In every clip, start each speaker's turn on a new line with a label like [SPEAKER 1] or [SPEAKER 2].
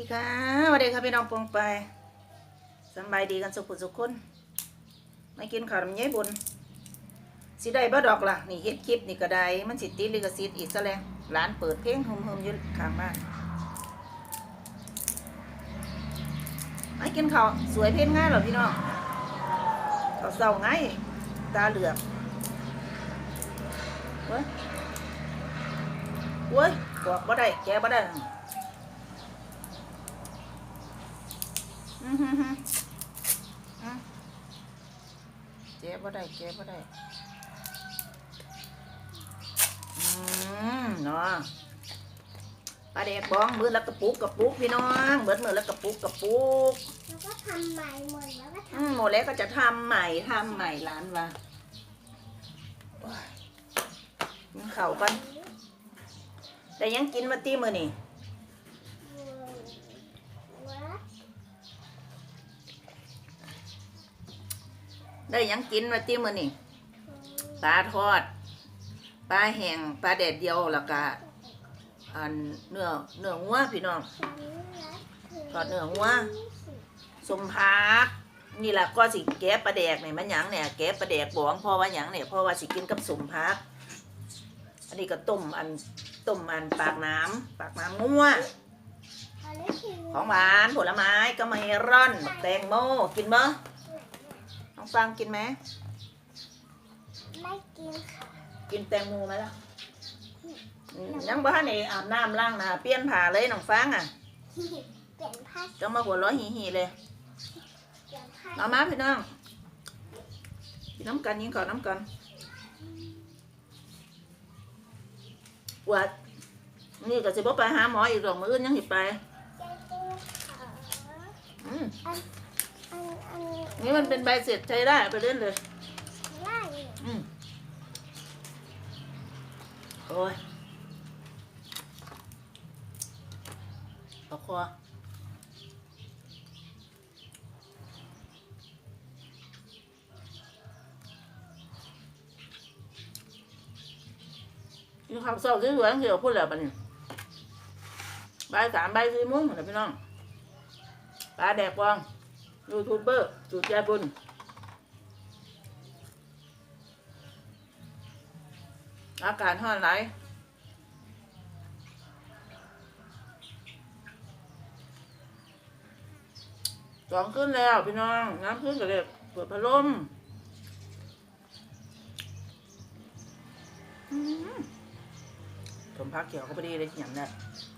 [SPEAKER 1] ดีค่ะวัสดีค่ะพี่น้องปองไปสบายดีกันสุขสุขคนไม่กินข้าวน้ำเย้บุญสิได้บ่ดอกล่ะนี่เฮ็ดคลิปนี่ก็ได้มันสิติลิขสิทธิ์อีกซะแล้วร้านเปิดเพลงหึมๆอยู่ข้างบ้านไม่กินข้าวสวยเพลงง่ายเหรอพี่น้องข้าวเศร้าง่ายตาเหลือกเว้ยเว้ยบอกบ่ได้แกบ่ได้ อือหือหืออืมเจ๊บ่ได้เจ๊บ่ได้ อืมเนาะปลาแดกบ้องมือละกระปุกกระปุกพี่น้อง เบิดมือละกระปุกกระปุก
[SPEAKER 2] แล้วก็ทำใหม่หมดแล้วก็ท
[SPEAKER 1] อืมหมดแล้วก็จะทำใหม่ทำใหม่ร้านว่าโอ้ยกินข้าวกันแต่ยังกินมาตีมือนี่ ได้ยังกินมาตีมือนี่ปลาทอดปลาแห้งปลาแดดเดียวแล้วก็อันเนื้อเนื้องัวพี่น้องทอดเนื้อวัวสมพักนี่แหละก็สิแกะปลาแดกเนี่ยมันหยังเนี่ยแกะปลาแดกบองพราะว่าหยังเนี่ยพราะว่าสิกินกับสมพักอันนี้ก็ต้มอันต้มอันปากน้ำปากน้ำงัวของหวานผลไม้ก็เมร่อนแตงโมกินบ่ น้องฟังกินไหม
[SPEAKER 2] ไม่กินค่ะ
[SPEAKER 1] กินแตงโมไหมล่ะอืมยังบ้านนี่อาบน้ำล้างหน้าเปลี่ยนผ้าเลยน้องฟังอะ
[SPEAKER 2] เปลี่ยนผ้า
[SPEAKER 1] จะมาหัวเร้อหีๆเลย
[SPEAKER 2] เปลี่ยนผ้า
[SPEAKER 1] เอามาพี่น้องกินน้ำกันยิงก่อนน้ำกันปวดนี่ก็สิบ่ไปหาหมออีกหรอกมื้ออื่นยังสิไป
[SPEAKER 2] เจ๊กุ้งขา
[SPEAKER 1] อืม
[SPEAKER 2] อัน อันอัน
[SPEAKER 1] นี่มันเป็นใบเสร็จใช้ได้เอาไปเล่นเลย
[SPEAKER 2] ไล่เนี่
[SPEAKER 1] อืมโอ้ยเอาคอกินข้าวเศร้าที่สวนเกี่ยวพูดแล้วบัดนี้บ่ายสามใบายสี่โมงนะพี่น้องปลาแดกวอง ยูทูบเบอร์จุดยายบุญอากาศห้อนไหลสองขึ้นแล้วพี่น้อง น้ำขึ้นกับเด็กเปิดพัดลมอื้อหือสมพักเขียวก็พอดีเลยอย่างนั้นมันก็ได็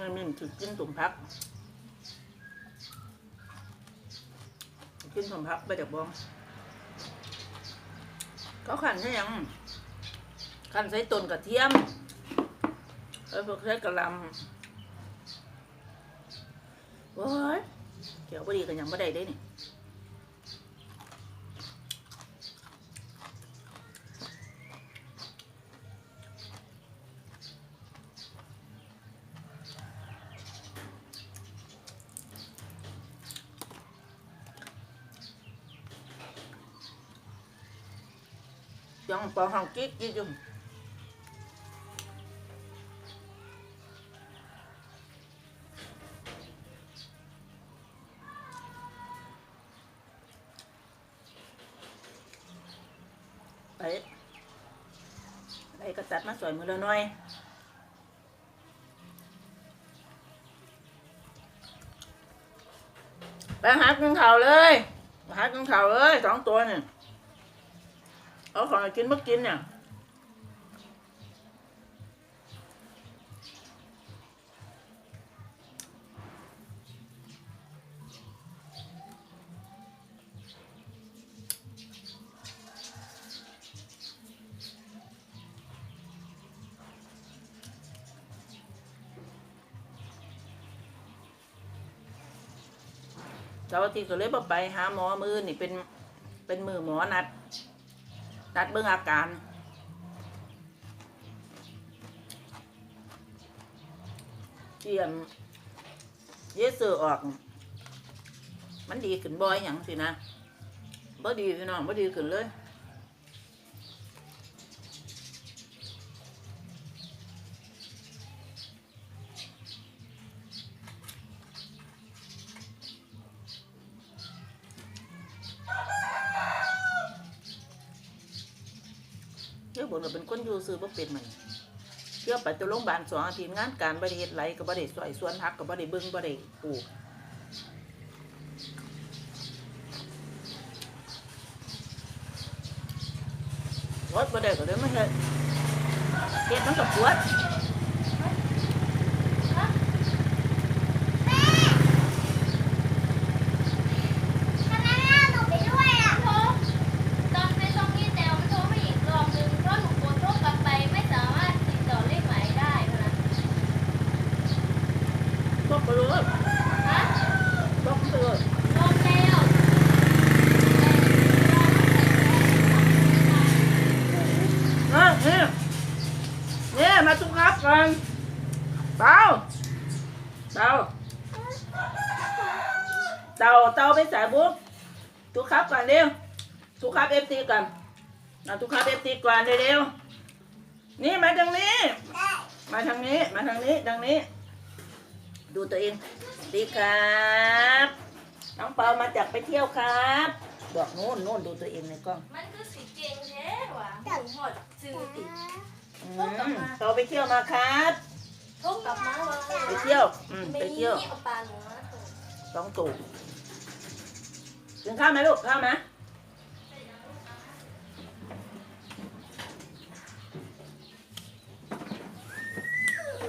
[SPEAKER 1] เงินมินถึงกินสมพักกินสมพักไปจากบองเขาขันใช่ยังขันใส่ต้นกระเทียมแล้วพวกใช้กระลำโว้ยเขียวพอดีกันยังไม่ได้ได้นี่ ยังปอห้องกิ๊กกิ๊กอยู่ไปไปก็ตัดมาสวยมือละหน่อยไปหากินข่าวเลยหากินข่าวเลยสองตัวเนี่ย เอาของกินมื้อกินเนี่ยเสาร์อาทิตย์ก็เลยบอกไปหาหมอมือนี่เป็นเป็นมือหมอนัด นัดเบื้องอาการ เตรียมเยสือออก มันดีขึ้นบ่อยอย่างสินะบ่ดีพี่น้องบ่ดีขึ้นเลย ผลก็เป็นคนอยู่ซื้อบ่เป็นมันเชื่อไปตัวโรงพยาบาลสองอาทิตย์งานการบริเหตุไรกับ่ได้สวยสวนหักกับบริเบิ่งบริปลูกรถบ่ได้ก็เลยไม่เห็นเห็ดมันกับปวด
[SPEAKER 2] ทำไมแม่หนูไปด้วยอะ
[SPEAKER 3] โทรตอนไปส่งนี่แต่มันโทรไม่อีกรอบนึงเพราะหนูกดโทรกลับไปไม่สามารถติดต่อเลขหมายได้นะ
[SPEAKER 1] พวกบ่รู้
[SPEAKER 3] ฮะ
[SPEAKER 1] พวกบ่รู้
[SPEAKER 3] ลงแล้ว
[SPEAKER 1] อะนี่นี่ มาทุกครับก่อนเตาเตาเตาเตาไปใส่บุ๊กทุกครับก่อนเร็วทุกครับเอฟตีก่อนเอาทุกครับเอฟตีก่อนเร็วๆนี่มาทางนี้ มาทางนี้ มาทางนี้ทางนี้ ดูตัวเองดีครับน้องเปามาจากไปเที่ยวครับ บอกโน่นโน่นดูตัวเองในกล้อง
[SPEAKER 3] มันคือสิเก่งแท้ว่ะหนูหดซื้อติด
[SPEAKER 1] อืมเปาไปเที่ยวมาครับ
[SPEAKER 3] โทรกลับมาว่า
[SPEAKER 1] ไปเที่ยวอืม
[SPEAKER 3] ไม่
[SPEAKER 1] ไป
[SPEAKER 3] มี
[SPEAKER 1] เที่ยว
[SPEAKER 3] เอาปลาหนูมาส่ง
[SPEAKER 1] สองตูกินข้าวไหมลูกข้าวไหม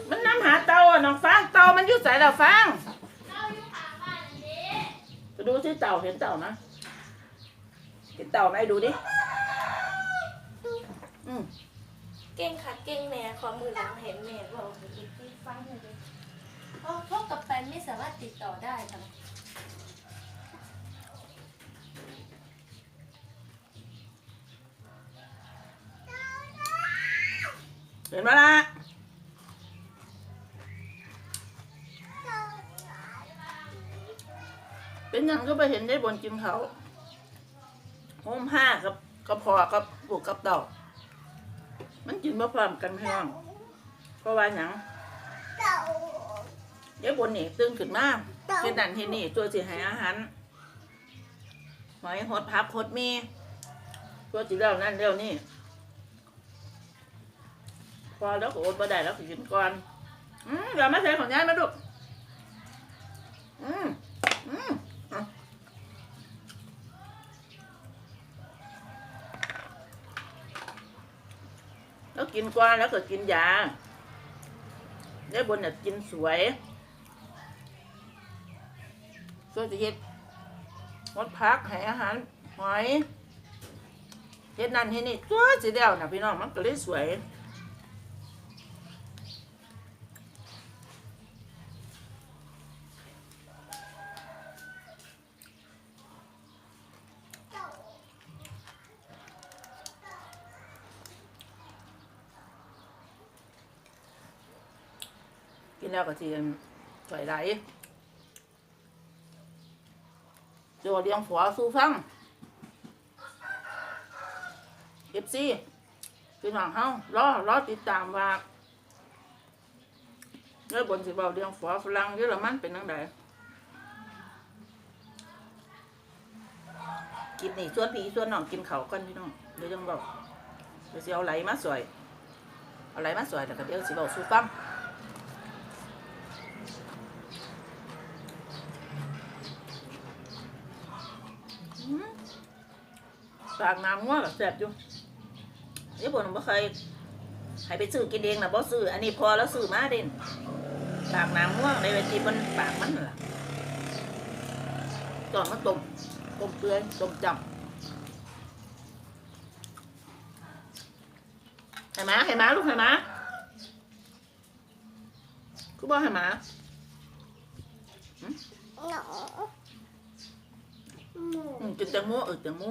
[SPEAKER 1] มันน้ำ หาเตาอะน้องฟางเตามันอยู่ใส่ละฟาง
[SPEAKER 3] เราอยู่ข้างบ้านอันนี้
[SPEAKER 1] ไปดูสิเต่าเห็นเต่านะเห็นเต่าไหมดูดิอืม
[SPEAKER 3] เก่งค่ะเก่งแม่ขอมือหลังเห็นแม่บอกให้อีกที่ฟังเลยเพราะโทรกลับไปไม่สามารถติดต่อได้ค่ะ
[SPEAKER 1] เห็นไหมล่ะ เป็นยังก็ไปเห็นได้บนจิมเขาโฮมห้ากับกับพอกับปลูกกับเต่ามันกินมาพร้อมกันพี่น้องเพราะว่าหยัง
[SPEAKER 2] เต่า
[SPEAKER 1] เดี๋ยวบนนี่ตื่นขึ้นมาเห็นนั่นเห็นนี่ตัวสิให้อาหารหอยหดพักหดมีตัวสิแล้วนั่นแล้วนี่พอแล้วก็อดบ่ได้แล้วก็กินก่อน อืมเดี๋ยวมาใส่ของยายมาดูอืม กินก้อนแล้วก็กินยาได้บนเนี่ยกินสวยก็จะเฮ็ดงดพักให้อาหารหอยเฮ็ดนั่นเฮ็ดนี่ตัวสีเดียวนะพี่น้องมันก็เลยสวย แล้วก็สิถอยไหลโจเลี้ยงผัวสู้ฟังเอฟซีพี่น้องเฮารอรอติดตามว่าเรื่องบนสิเบาเลี้ยงผัวฝรั่งเยอรมันเป็นจังไดกินนี่ส่วนพี่ส่วนน้องกินเขากันพี่น้องเดี๋ยวจังบอกเดี๋ยวสิเอาไหลมาสวย เอาไหลมาสวยแล้วก็เดี๋ยวสิเบาสู้ฟัง ปากน้ำงัวกับแสบอยู่นี่ผมบ่เคยให้ไปซื้อกินเองนะบ่ซื้ออันนี้พอแล้วซื้อมาเด่นปากน้ำงัวในเวทีมันปากมันนั่นล่ะตอนมันต้มต้มเปื่อยต้มจำให้หมาให้หมาลูกให้หมาคือบ่ให้หมา
[SPEAKER 2] หนูหมู
[SPEAKER 1] อืมกินแตงโมเออแตงโม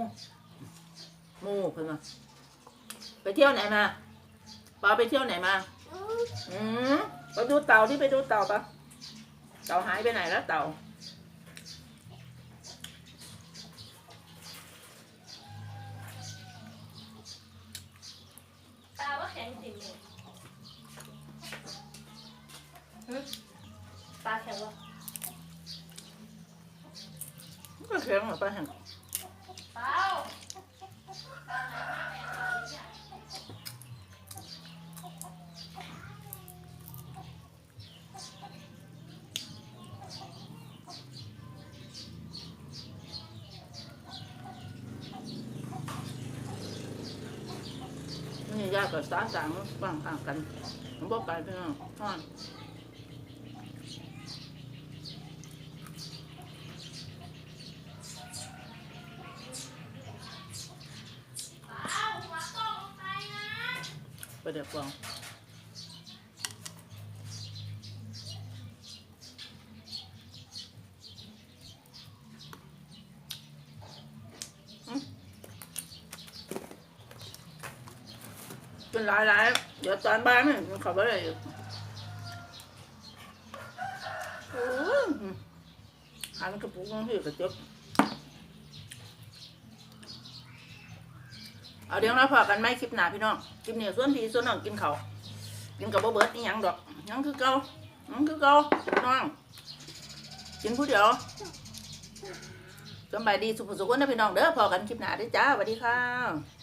[SPEAKER 1] โมเพิ่นมาไปเที่ยวไหนมาปาไปเที่ยวไหนมา
[SPEAKER 2] อืม
[SPEAKER 1] อืมไปดูเต่าที่ไปดูเต่าปะเต่าหายไปไหนแล้วเต่า
[SPEAKER 3] ตาว่าแข็งจริงเลยหึตาแข็งวะ
[SPEAKER 1] ก็แข็งเหรอป้าแห้ง
[SPEAKER 3] เปล่า
[SPEAKER 1] นี่ยากกับสาสางบางห่างกันมันบอกไปพี่น้องท่อน
[SPEAKER 3] เอาไปนะ
[SPEAKER 1] ไปเดี๋ยวฟอง เป็นหลายหลายๆเดี๋ยวตอนบ่ายมันมันเขับอะไรอยู่โอ้ยหันกระปุกน้องพี่กระจกเอาเดี๋ยวเราพอกันไหมคลิปหนาพี่น้องคลิปนี้ส่วนพี่ส่วนน้องกินเขากินกับบ่เบิร์ดนี่ยังดอกยังคือเกายังคือเกาน้องกินผู้เดียวสบายดีสุขสุขคนนะพี่น้องเด้อพอกันคลิปหนาด้จ้าสวัสดีค่ะ